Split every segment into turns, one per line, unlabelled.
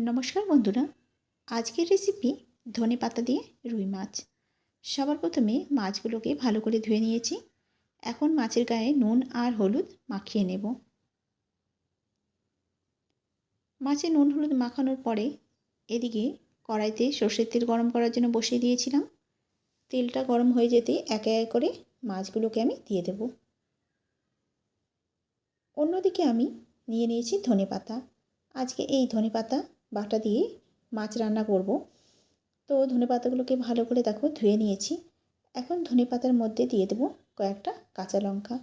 নমস্কার বন্ধুরা। আজকের রেসিপি ধনে পাতা দিয়ে রুই মাছ। সবার প্রথমে মাছগুলোকে ভালো করে ধুয়ে নিয়েছি। এখন মাছের গায়ে নুন আর হলুদ মাখিয়ে নেব। মাছে নুন হলুদ মাখানোর পরে এদিকে কড়াইতে সর্ষের তেল গরম করার জন্য বসিয়ে দিয়েছিলাম। তেলটা গরম হয়ে যেতে একে একে করে মাছগুলোকে আমি দিয়ে দেব। অন্যদিকে আমি নিয়ে নিয়েছি ধনে পাতা। আজকে এই ধনে পাতা বাটা দিয়ে মাছ রান্না করব। তো ধনে পাতাগুলোকে ভালো করে দেখো ধুয়ে নিয়েছি। এখন ধনে পাতার মধ্যে দিয়ে দেবো কয়েকটা কাঁচা লঙ্কা।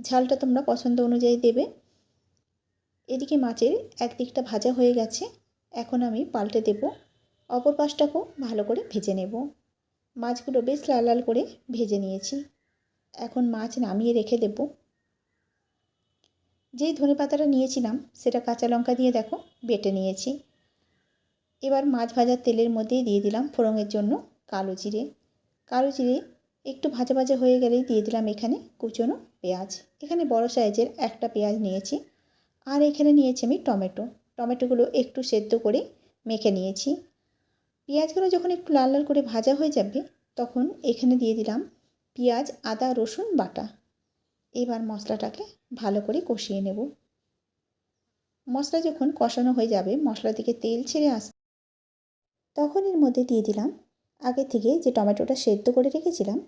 ঝালটা তোমরা পছন্দ অনুযায়ী দেবে। এদিকে মাছের একদিকটা ভাজা হয়ে গেছে। এখন আমি পাল্টে দেব। অপর পাশটাকেও ভালো করে ভেজে নেব। মাছগুলো বেশ লাল লাল করে ভেজে নিয়েছি। এখন মাছ নামিয়ে রেখে দেব। যেই ধনে পাতাটা নিয়েছিলাম, সেটা কাঁচা লঙ্কা দিয়ে দেখো বেটে নিয়েছি। এবার মাছ ভাজার তেলের মধ্যেই দিয়ে দিলাম ফোড়নের জন্য কালো জিরে। কালো জিরে একটু ভাজা ভাজা হয়ে গেলেই দিয়ে দিলাম এখানে কুচনো পেঁয়াজ। এখানে বড় সাইজের একটা পেঁয়াজ নিয়েছি আর এখানে নিয়েছি আমি টমেটো। টমেটোগুলো একটু সেদ্ধ করে মেখে নিয়েছি। পেঁয়াজগুলো যখন একটু লাল লাল করে ভাজা হয়ে যাবে তখন এখানে দিয়ে দিলাম পেঁয়াজ, আদা, রসুন, বাটা। এবার মশলাটাকে ভালো করে কষিয়ে নেব। মশলা যখন কষানো হয়ে যাবে মশলা থেকে তেল ছেড়ে আস তখন এর মধ্যে দিয়ে দিলাম। আগে থেকে যে টমেটোটা সেদ্ধ করে রেখেছিলাম,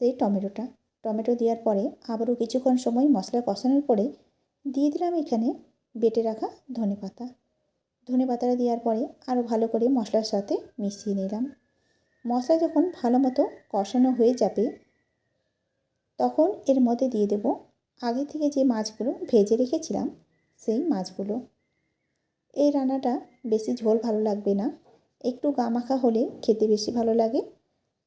সেই টমেটোটা। টমেটো দেওয়ার পরে আবারও কিছুক্ষণ সময় মশলা কষানোর পরে দিয়ে দিলাম এখানে বেটে রাখা ধনে পাতা। ধনে পাতাটা দেওয়ার পরে আরও ভালো করে মশলার সাথে মিশিয়ে নিলাম। মশলা যখন ভালো মতো কষানো হয়ে যাবে, তখন এর মধ্যে দিয়ে দেব আগে থেকে যে মাছগুলো ভেজে রেখেছিলাম, সেই মাছগুলো। এই রান্নাটা বেশি ঝোল ভালো লাগবে না। একটু গামাখা হলে খেতে বেশি ভালো লাগে।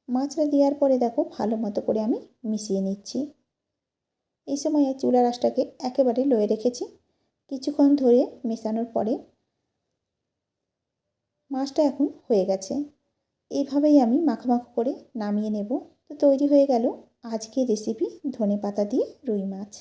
মাছটা দেওয়ার পরে দেখো ভালো মতো করে আমি মিশিয়ে নিচ্ছি। এই সময় চুলা রাসটাকে একেবারে লয়ে রেখেছি। কিছুক্ষণ ধরে মেশানোর পরে মাছটা এখন হয়ে গেছে। এইভাবেই আমি মাখামাখো করে নামিয়ে নেব। তো তৈরি হয়ে গেল আজকের রেসিপি ধনে পাতা দিয়ে রুই মাছ।